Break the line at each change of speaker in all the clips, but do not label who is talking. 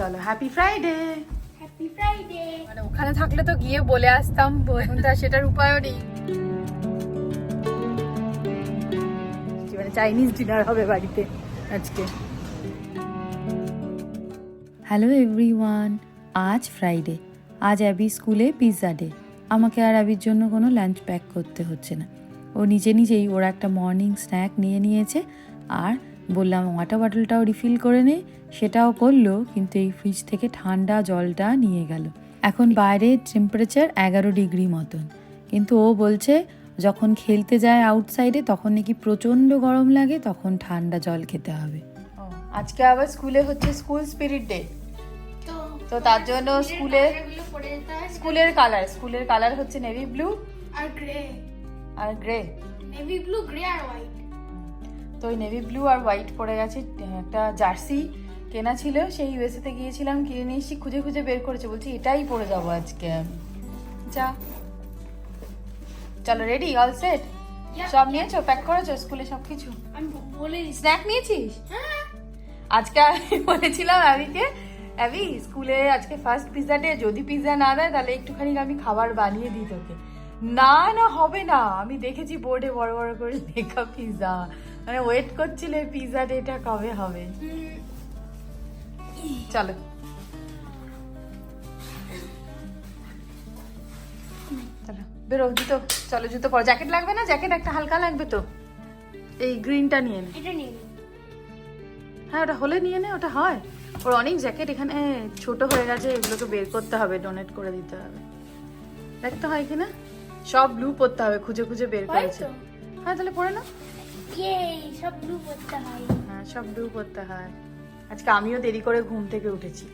চলো happy Friday
happy Friday
মানে ওখানে থাকলে তো গিয়ে বলে আসতাম তো আর সেটার উপায়ও নেই। মানে চাইনিজ ডিনার হবে বাড়িতে আজকে।
হ্যালো এভরিওয়ান আজ ফ্রাইডে আজ অ্যাবি স্কুলে পিৎজা ডে আমাকে আর অ্যাবির জন্য কোনো লাঞ্চ প্যাক করতে হচ্ছে না। ও নিজে নিজেই ওর একটা মর্নিং স্ন্যাক নিয়ে নিয়েছে আর বললাম ওয়াটার বটলটাও রিফিল করে নে। সেটাও করল কিন্তু এই ফ্রিজ থেকে ঠান্ডা জলটা নিয়ে গেল। এখন বাইরে টেম্পারেচার এগারো ডিগ্রি মতন। কিন্তু ও বলছে যখন খেলতে যায় আউটসাইডে তখন নাকি প্রচণ্ড গরম লাগে তখন ঠান্ডা জল খেতে হবে।
আজকে আবার স্কুলে হচ্ছে স্কুল স্পিরিট ডে
তো
তার জন্য স্কুলে স্কুলের কালার স্কুলের কালার হচ্ছে নেভি ব্লু
আর গ্রে
আর গ্রে
নেভি ব্লু গ্রে আর হোয়াইট
তো ওই নেভি ব্লু আর হোয়াইট পরে গেছে একটা জার্সি কেনা ছিল সেই ইউএসএ তে গিয়েছিলাম কিনে নিয়ে এসেছি খুঁজে খুঁজে বের করেছে বলছি এটাই পরে যাব আজকে। যা। চলো রেডি অল সেট সব নিয়েছো? প্যাক করেছ স্কুলে সব কিছু স্ন্যাক নিয়েছিস?
হ্যাঁ।
আজকে আমি বলেছিলাম অ্যাবিকে অ্যাবি স্কুলে আজকে ফার্স্ট পিৎজা ডে যদি পিৎজা না দেয় তাহলে একটুখানি আমি খাবার বানিয়ে দিই তোকে। না না হবে না। আমি দেখেছি বোর্ডে বড় বড় করে লেখা পিৎজা মানে ওয়েট করছিল পিৎজা ডেটা কবে হবে? চলো। বেরো জুতো। চলো জুতো পর। জ্যাকেট লাগবে না? জ্যাকেট একটা হালকা লাগবে তো? এই গ্রিনটা নিয়ে নে। হ্যাঁ ওটা হলে নিয়ে নে ওটা হয়। ওর অনেক জ্যাকেট এখানে ছোট হয়ে গেছে এগুলোকে বের করতে হবে ডোনেট করে দিতে হবে। দেখতে হয় কিনা সব ব্লু পরতে হবে খুঁজে খুঁজে বের করেছে। হ্যাঁ তাহলে পরে না
সব ব্লু পরতে হয়।
হ্যাঁ সব ব্লু পরতে হয়। আজকে আমিও দেরি করে ঘুম থেকে উঠেছি।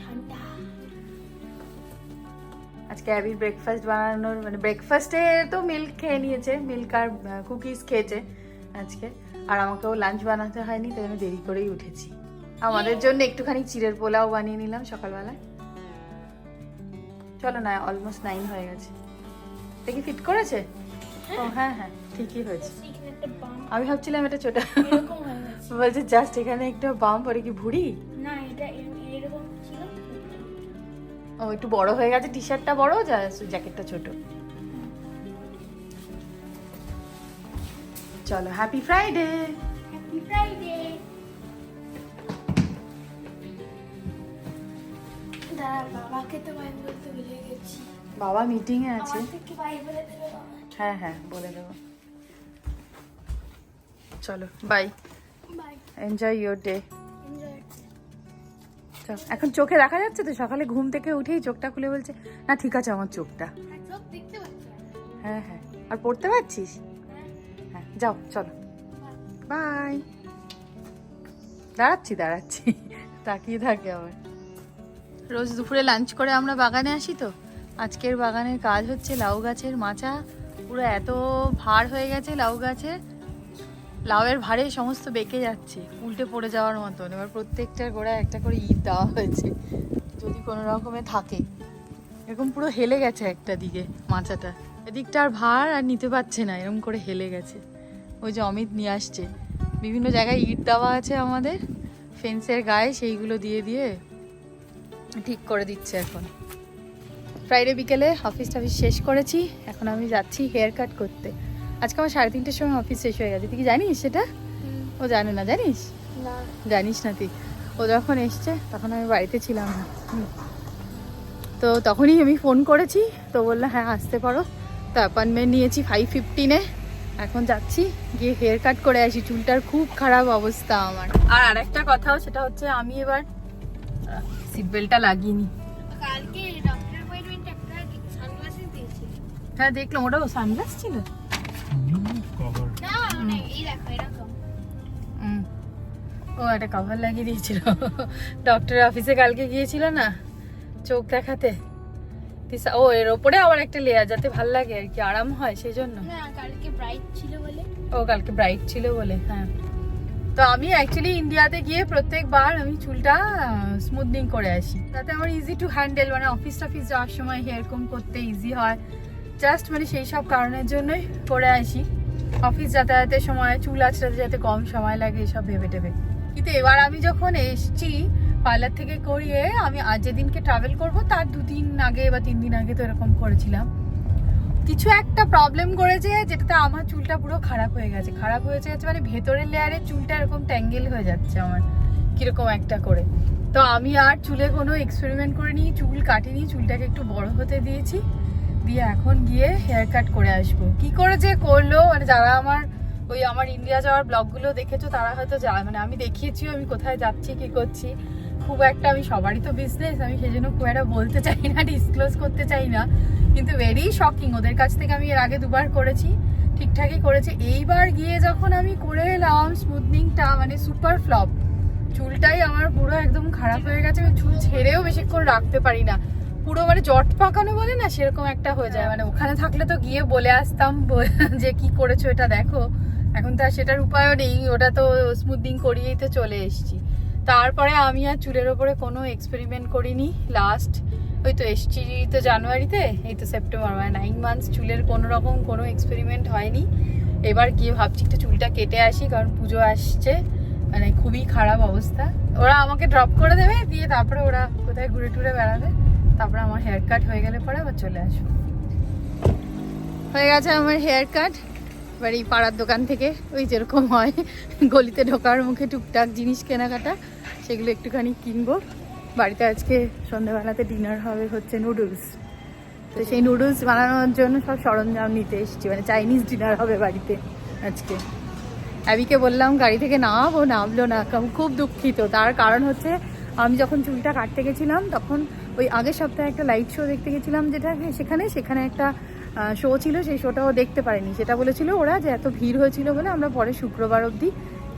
ঠান্ডা।
আজকে অ্যাবি ব্রেকফাস্ট বানানোর মানে ব্রেকফাস্টে তো মিল্ক খেয়ে নিয়েছে মিল্ক আর কুকিজ খেয়েছে আজকে। আর আমাকেও লাঞ্চ বানাতে হয়নি তাই আমি দেরি করেই উঠেছি। আমাদের জন্য একটুখানি চিড়ের পোলাও বানিয়ে নিলাম সকালবেলায়। চলো না অলমোস্ট নাইন হয়ে গেছে। দেখি ফিট করেছে? ও হ্যাঁ হ্যাঁ। ঠিকই হয়েছে। আমি ভাবছিলাম এটা ছোট। বলছে জাস্ট এখানে একটা বাম পরে কি ভুড়ি?
না এটা এরকম ছিল।
ও একটু বড় হয়ে গেছে টি শার্টটা বড় জ্যাকেটটা ছোট। চলো হ্যাপি ফ্রাইডে
হ্যাপি ফ্রাইডে বাবাকে তো বাই বলতে ভুলে গেছি।
বাবা মিটিং এ আছে। হ্যাঁ হ্যাঁ বলে দেবো। চলো বাই এনজয় ইয়োর ডে এখন চোখে দেখা যাচ্ছে তো? সকালে ঘুম থেকে উঠেই চোখটা খুলে বলছে, না, ঠিক আছে, আমার চোখটা। হ্যাঁ হ্যাঁ। আর পড়তে পারছিস?
হ্যাঁ
যাও, চলো। বাই দাঁড়াচ্ছি দাঁড়াচ্ছি। তাকিয়ে থাকে আবার রোজ দুপুরে লাঞ্চ করে আমরা বাগানে আসি তো? আজকের বাগানের কাজ হচ্ছে লাউ গাছের মাচা। পুরো এত ভার হয়ে গেছে লাউ গাছের। লাউয়ের ভারে সমস্ত বেঁকে যাচ্ছে, উল্টে পড়ে যাওয়ার মতন। এবার প্রত্যেকটার গোড়ায় একটা করে ইট দেওয়া হয়েছে, যদি কোনো রকমে থাকে। এরকম পুরো হেলে গেছে একটা দিকে, মাচাটা। এদিকটা আর ভার আর নিতে পারছে না, এরকম করে হেলে গেছে। ওই যে অমিত নিয়ে আসছে। বিভিন্ন জায়গায় ইট দেওয়া আছে আমাদের, ফেন্সের গায়ে সেইগুলো দিয়ে দিয়ে ঠিক করে দিচ্ছে এখন। ফ্রাইডে বিকেলে অফিস টফিস শেষ করেছি, এখন আমি যাচ্ছি হেয়ার কাট করতে। আজকে আমার সাড়ে তিনটের সময় অফিস শেষ হয়ে গেছে। তুই কি জানিস সেটা? ও জানে না জানিস?
না।
জানিস না তুই। ও যখন এসছে তখন আমি বাড়িতে ছিলাম না। তো তখনই আমি ফোন করেছি। তো বলল হ্যাঁ আসতে পারো। তো অ্যাপয়েন্টমেন্ট নিয়েছি ফাইভ ফিফটিনে এখন যাচ্ছি গিয়ে হেয়ার কাট করে আসি। চুলটার খুব খারাপ অবস্থা আমার। আর আরেকটা কথাও সেটা হচ্ছে আমি এবার সিট বেল্টটা
দিয়েছিল।
হ্যাঁ দেখলাম ওটা সানগ্লাস ছিল? ও একটা কভার লাগিয়ে দিয়েছিল। ডক্টর অফিসে কালকে গিয়েছিল না চোখ দেখাতে। ও এর ওপরে আবার একটা লেয়ার যাতে ভালো লাগে আর কি আরাম হয় সেই জন্য।
কালকে ব্রাইট ছিল বলে।
ও কালকে ব্রাইট ছিল বলে হ্যাঁ। তো আমি অ্যাকচুয়ালি ইন্ডিয়াতে গিয়ে প্রত্যেকবার আমি চুলটা স্মুথনিং করে আসি। তাতে আমার ইজি টু হ্যান্ডেল মানে অফিস টফিস যাওয়ার সময় হেয়ারকম করতে ইজি হয়। জাস্ট মানে সেই সব কারণের জন্যই করে আসি। অফিস যাতায়াতের সময়, চুল আঁচড়াতে যাতে কম সময় লাগে, এসব ভেবে টেবে। কিন্তু এবার আমি যখন এসছি পার্লার থেকে করিয়ে, আমি আজ যেদিনকে ট্রাভেল করব, তার দুদিন আগে বা তিন দিন আগে তো এরকম করেছিলাম। কিছু একটা প্রবলেম করেছে যেটাতে আমার চুলটা পুরো খারাপ হয়ে গেছে। খারাপ হয়েছে গেছে মানে ভেতরের লেয়ারে চুলটা এরকম ট্যাঙ্গেল হয়ে যাচ্ছে আমার, কীরকম একটা করে। তো আমি আর চুলে কোনো এক্সপেরিমেন্ট করিনি, চুল কাটিনি, চুলটাকে একটু বড় হতে দিয়েছি। দিয়ে এখন গিয়ে হেয়ার কাট করে আসব। কি করে যে করল? মানে যারা আমার, ওই আমার ইন্ডিয়া যাওয়ার ব্লগগুলো দেখেছ, তারা হয়তো যা মানে আমি দেখিয়েছি, আমি কোথায় যাচ্ছি, কি করছি। খুব একটা আমি সবারই তো বিজনেস আমি সেই জন্য খুব একটা বলতে চাই না ডিসক্লোজ করতে চাই না। কিন্তু ভেরি শকিং ওদের কাছ থেকে আমি এর আগে দুবার করেছি, ঠিকঠাকই করেছে। এইবার গিয়ে যখন আমি করে এলাম স্মুথনিংটা মানে সুপার ফ্লপ চুলটাই আমার পুরো একদম খারাপ হয়ে গেছে, আমি চুল ছেড়েও বেশিক্ষণ রাখতে পারি না। পুরো মানে জট পাকানো বলে না সেরকম একটা হয়ে যায়। মানে ওখানে থাকলে তো গিয়ে বলে আসতাম যে কি করেছ এটা দেখো। এখন তো আর সেটার উপায়ও নেই ওটা তো স্মুথনিং করিয়েই তো চলে এসেছি। তারপরে আমি আর চুলের ওপরে কোনো এক্সপেরিমেন্ট করিনি লাস্ট ওই তো এসছি তো জানুয়ারিতে এই তো সেপ্টেম্বর মানে নাইন মান্থস চুলের কোনো রকম কোনো এক্সপেরিমেন্ট হয়নি। এবার গিয়ে ভাবছি একটু চুলটা কেটে আসি কারণ পুজো আসছে মানে খুবই খারাপ অবস্থা। ওরা আমাকে ড্রপ করে দেবে দিয়ে তারপরে ওরা কোথায় ঘুরে টুরে বেড়াবে। তারপরে আমার হেয়ার কাট হয়ে গেলে পরে আবার চলে আসব। হয়ে গেছে আমার হেয়ার কাট এবার এই পাড়ার দোকান থেকে ওই যেরকম হয়, গলিতে ঢোকার মুখে টুকটাক জিনিস কেনাকাটা, সেগুলো একটুখানি কিনবো। বাড়িতে আজকে সন্ধ্যাবেলাতে ডিনার হবে হচ্ছে নুডলস তো সেই নুডলস বানানোর জন্য সব সরঞ্জাম নিতে এসেছি মানে চাইনিজ ডিনার হবে বাড়িতে আজকে। অ্যাবিকে বললাম, গাড়ি থেকে নামাবো নামলো না কারণ খুব দুঃখিত। তার কারণ হচ্ছে, আমি যখন চুলটা কাটতে গেছিলাম, তখন ওই আগের সপ্তাহে একটা লাইট শো দেখতে গেছিলাম যেটা সেখানে সেখানে একটা শো ছিল, সেই শোটাও দেখতে পারিনি। সেটা বলেছিল ওরা যে এত ভিড় হয়েছিল বলে আমরা পরে শুক্রবার অবধি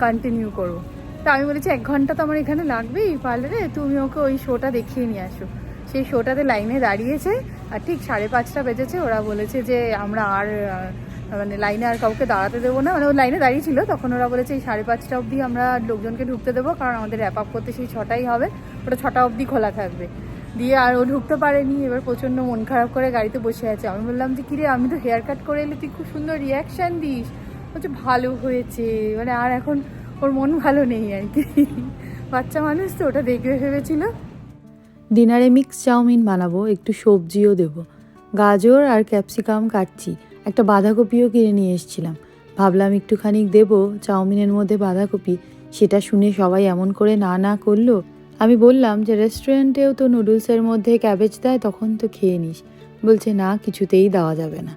কন্টিনিউ করব। তা আমি বলেছি, এক ঘণ্টা তো আমার এখানে লাগবেই পার্লারে তুমি ওকে ওই শোটা দেখিয়ে নিয়ে আসো। সেই শোটাতে লাইনে দাঁড়িয়েছে, আর ঠিক সাড়ে পাঁচটা বেজেছে, ওরা বলেছে যে আমরা আর মানে লাইনে আর কাউকে দাঁড়াতে দেবো না। মানে ও লাইনে দাঁড়িয়ে ছিল তখন ওরা বলেছে, এই সাড়ে পাঁচটা অবধি আমরা লোকজনকে ঢুকতে দেবো, কারণ আমাদের র্যাপ আপ করতে সেই ছটাই হবে। ওটা ছটা অবধি খোলা থাকবে। দিয়ে আর ও ঢুকতে পারেনি, এবার প্রচণ্ড মন খারাপ করে গাড়িতে বসে আছে। আমি বললাম যে, কিরে, আমি তো হেয়ার কাট করে এলে তুই খুব সুন্দর রিয়াকশান দিস। বলছে, ভালো হয়েছে। মানে আর এখন ওর মন ভালো নেই আর কি। বাচ্চা মানুষ তো, ওটা দেখবে ভেবেছিল।
ডিনারে মিক্স চাউমিন বানাবো, একটু সবজিও দেবো। গাজর আর ক্যাপসিকাম কাটছি, একটা বাঁধাকপিও কিনে নিয়ে এসেছিলাম। ভাবলাম একটুখানি দেবো চাউমিনের মধ্যে বাঁধাকপি, সেটা শুনে সবাই এমন করে না না করল। আমি বললাম যে রেস্টুরেন্টেও তো নুডলসের মধ্যে ক্যাবেজ দেয়, তখন তো খেয়ে নিস। বলছে, না, কিছুতেই দেওয়া যাবে না।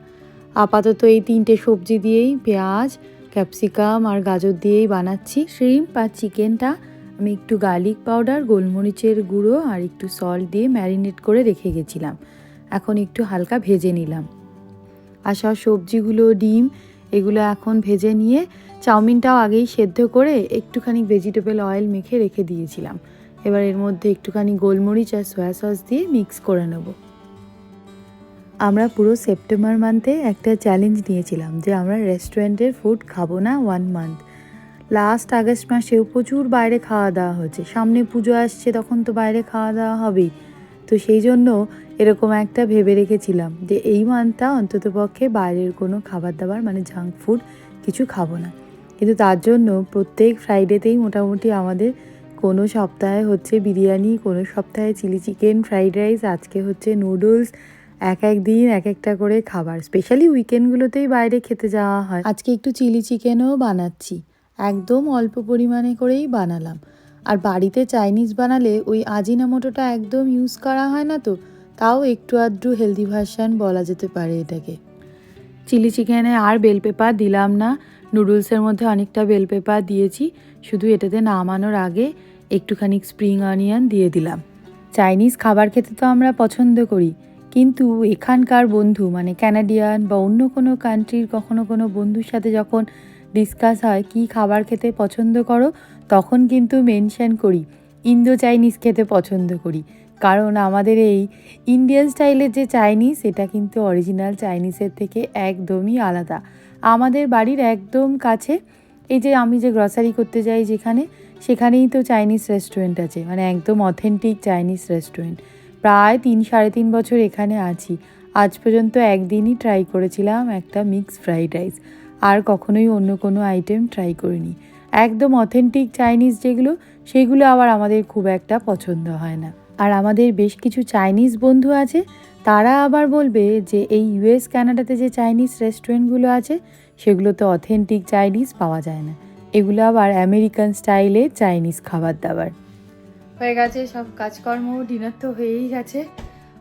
আপাতত এই তিনটে সবজি দিয়েই পেঁয়াজ ক্যাপসিকাম আর গাজর দিয়েই বানাচ্ছি। শ্রিম্প আর চিকেনটা আমি একটু গার্লিক পাউডার গোলমরিচের গুঁড়ো আর একটু সল্ট দিয়ে ম্যারিনেট করে রেখে গেছিলাম। এখন একটু হালকা ভেজে নিলাম। আর সব সবজিগুলো, ডিম, এগুলো এখন ভেজে নিয়ে চাউমিনটাও আগেই সেদ্ধ করে একটুখানি ভেজিটেবল অয়েল মেখে রেখে দিয়েছিলাম। এবার এর মধ্যে একটুখানি গোলমরিচ আর সয়া সস দিয়ে মিক্স করে নেব। আমরা পুরো সেপ্টেম্বর মান্থে একটা চ্যালেঞ্জ নিয়েছিলাম যে আমরা রেস্টুরেন্টের ফুড খাব না ওয়ান মান্থ লাস্ট আগস্ট মাসেও প্রচুর বাইরে খাওয়া দাওয়া হচ্ছে। সামনে পুজো আসছে, তখন তো বাইরে খাওয়া দাওয়া হবেই। তো সেই জন্য এরকম একটা ভেবে রেখেছিলাম যে এই মান্থটা অন্ততপক্ষে বাইরের কোনো খাবার দাবার মানে জাঙ্ক ফুড কিছু খাব না। কিন্তু তার জন্য প্রত্যেক ফ্রাইডেতেই মোটামুটি আমাদের কোনো সপ্তাহে হচ্ছে বিরিয়ানি, কোনো সপ্তাহে চিলি চিকেন, ফ্রাইড রাইস, আজকে হচ্ছে নুডলস, এক এক দিন, এক একটা করে খাবার। স্পেশালি উইকেন্ডগুলোতেই বাইরে খেতে যাওয়া হয়। আজকে একটু চিলি চিকেনও বানাচ্ছি। একদম অল্প পরিমাণে করেই বানালাম। আর বাড়িতে চাইনিজ বানালে ওই আজিনামোটোটা একদম ইউজ করা হয় না তো, তাও একটু আধটু হেলদি ভার্সান বলা যেতে পারে এটাকে। চিলি চিকেনে আর বেল পেপার দিলাম না। নুডলসের মধ্যে অনেকটা বেল পেপার দিয়েছি, শুধু এটাতে নামানোর আগে একটুখানি স্প্রিং অনিয়ন দিয়ে দিলাম। চাইনিজ খাবার খেতে তো আমরা পছন্দ করি, কিন্তু এখানকার বন্ধু মানে ক্যানাডিয়ান বা অন্য কোনো কান্ট্রির কখনো কোনো বন্ধুর সাথে যখন ডিসকাস হয়, কি খাবার খেতে পছন্দ করো? তখন কিন্তু মেনশন করি ইন্দো চাইনিজ খেতে পছন্দ করি। কারণ আমাদের এই ইন্ডিয়ান স্টাইলের যে চাইনিজ এটা কিন্তু অরিজিনাল চাইনিজের থেকে একদমই আলাদা। আমাদের বাড়ির একদম কাছে, এই যে আমি যে গ্রসারি করতে যাই যেখানে, সেখানেই তো চাইনিজ রেস্টুরেন্ট আছে মানে একদম অথেন্টিক চাইনিজ রেস্টুরেন্ট প্রায় তিন, সাড়ে তিন বছর এখানে আছি। আজ পর্যন্ত একদিনই ট্রাই করেছিলাম একটা মিক্স ফ্রাইড রাইস আর কখনোই অন্য কোনো আইটেম ট্রাই করিনি। একদম অথেন্টিক চাইনিজ যেগুলো, সেগুলো আবার আমাদের খুব একটা পছন্দ হয় না। আর আমাদের বেশ কিছু চাইনিজ বন্ধু আছে, তারা আবার বলবে যে এই ইউএস কানাডাতে যে চাইনিজ রেস্টুরেন্টগুলো আছে, সেগুলোতে অথেন্টিক চাইনিজ পাওয়া যায় না। এগুলো আবার আমেরিকান স্টাইলে চাইনিজ খাবার দাবার।
হয়ে গেছে সব কাজকর্ম, ডিনার তো হয়েই গেছে।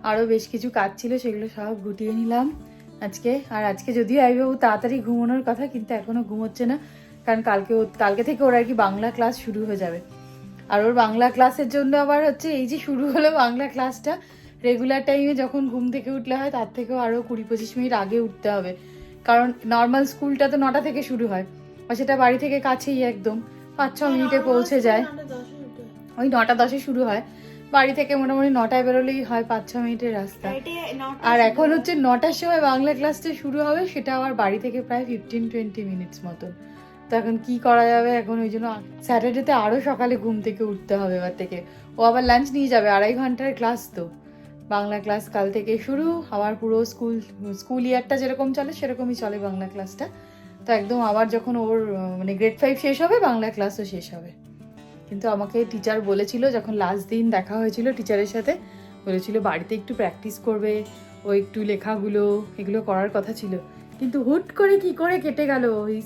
আরও বেশ কিছু কাজ ছিল, সেগুলো সব গুটিয়ে নিলাম। আজকে, আর আজকে যদিও আইবাবু তাড়াতাড়ি ঘুমানোর কথা, কিন্তু এখনও ঘুমোচ্ছে না। কারণ কালকে কালকে থেকে ওর আর কি বাংলা ক্লাস শুরু হয়ে যাবে। আর ওর বাংলা ক্লাসের জন্য আবার হচ্ছে এই যে শুরু হলো বাংলা ক্লাসটা রেগুলার টাইমে যখন ঘুম থেকে উঠলে হয় তার থেকেও আরও কুড়ি পঁচিশ মিনিট আগে উঠতে হবে। কারণ নর্মাল স্কুলটা তো নটা থেকে শুরু হয় আর সেটা বাড়ি থেকে কাছেই একদম পাঁচ ছ মিনিটে পৌঁছে যায়। ওই নটা দশে শুরু হয়। বাড়ি থেকে মোটামুটি নটায় বেরোলেই হয় পাঁচ ছ মিনিটের রাস্তা। আর এখন হচ্ছে নটার সময় বাংলা ক্লাসটা শুরু হবে সেটা আবার বাড়ি থেকে প্রায় ফিফটিন টোয়েন্টি মিনিটস মতন তো এখন কি করা যাবে? এখন ওই জন্য স্যাটারডেতে আরও সকালে ঘুম থেকে উঠতে হবে এবার থেকে। ও আবার লাঞ্চ নিয়ে যাবে, আড়াই ঘণ্টার ক্লাস তো। বাংলা ক্লাস কাল থেকে শুরু, আবার পুরো স্কুল স্কুল ইয়ারটা যেরকম চলে, সেরকমই চলে বাংলা ক্লাসটা তো একদম আবার যখন ওর মানে গ্রেড ফাইভ শেষ হবে, বাংলা ক্লাসও শেষ হবে। কিন্তু আমাকে টিচার বলেছিল, যখন লাস্ট দিন দেখা হয়েছিল টিচারের সাথে, বলেছিল বাড়িতে একটু প্র্যাকটিস করবে, ও একটু লেখাগুলো, এগুলো করার কথা ছিল। কিন্তু হুট করে কি করে কেটে গেল ওই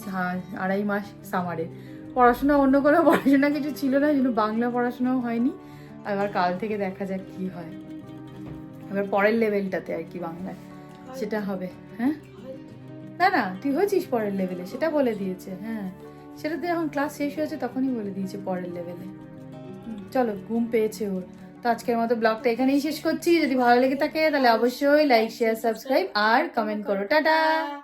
আড়াই মাস সামারে। পড়াশোনা অন্য কোনো পড়াশোনা কিছু ছিল না কিন্তু বাংলা পড়াশোনাও হয়নি। এবার কাল থেকে দেখা যাক কি হয়। এবার পরের লেভেলটাতে আর কি বাংলায়। সেটা হবে হ্যাঁ? না না তুই হয়েছিস পরের লেভেলে সেটা বলে দিয়েছে হ্যাঁ। সেটাতে যখন ক্লাস শেষ হয়েছে তখনই বলে দিয়েছে পরের লেভেলে। চলো ঘুম পেয়েছে ওর। তো আজকের মতো ব্লগটা এখানেই শেষ করছি। যদি ভালো লেগে থাকে তাহলে অবশ্যই লাইক শেয়ার সাবস্ক্রাইব আর কমেন্ট করো। টাটা!